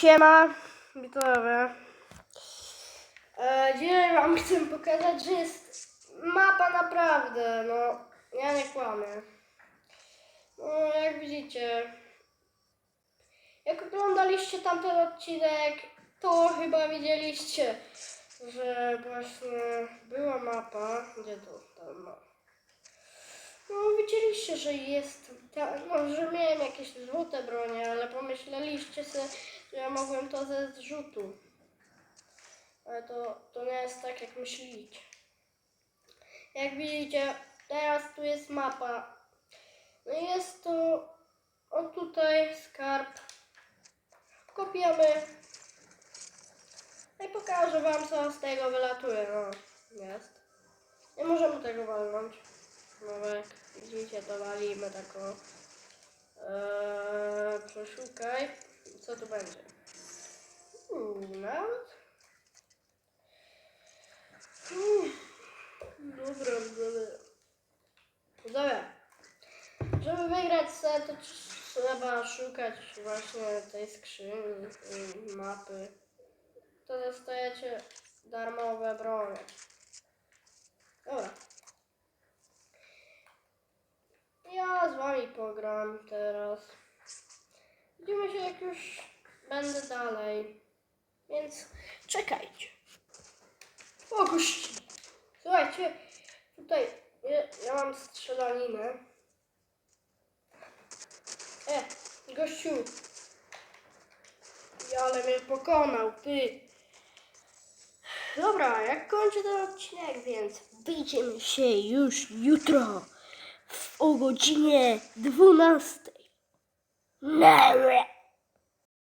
Siema, widzowie. E, dzisiaj wam chcę pokazać, że jest mapa naprawdę, no, ja nie kłamię. No, jak widzicie, jak oglądaliście tamten odcinek, to chyba widzieliście, że właśnie była mapa, gdzie to, tam, no. No widzieliście, że jest, ta, no, że miałem jakieś żółte bronie, ale pomyśleliście sobie, że ja mogłem to ze zrzutu. Ale to, to nie jest tak, jak myślicie. Jak widzicie, teraz tu jest mapa. No jest to, o tutaj skarb. Kopiemy. No i pokażę wam, co z tego wylatuje. No, jest. Nie możemy tego walnąć. No jak widzicie, to walimy taką. Eee, przeszukaj. Co tu będzie? Uuu, nawet? Uuu, Dobra, dobra. Dobra. Żeby wygrać set, to trzeba szukać właśnie tej skrzyni, mapy. To dostajecie darmowe bronie. Dobra. Wami pogram teraz. Widzimy się jak już będę dalej. Więc czekajcie. O gości. Słuchajcie, tutaj ja, ja mam strzelaninę. E, gościu. Ja, ale mnie pokonał, ty. Dobra, jak kończę ten odcinek, więc widzimy się już jutro o godzinie 12. Nara.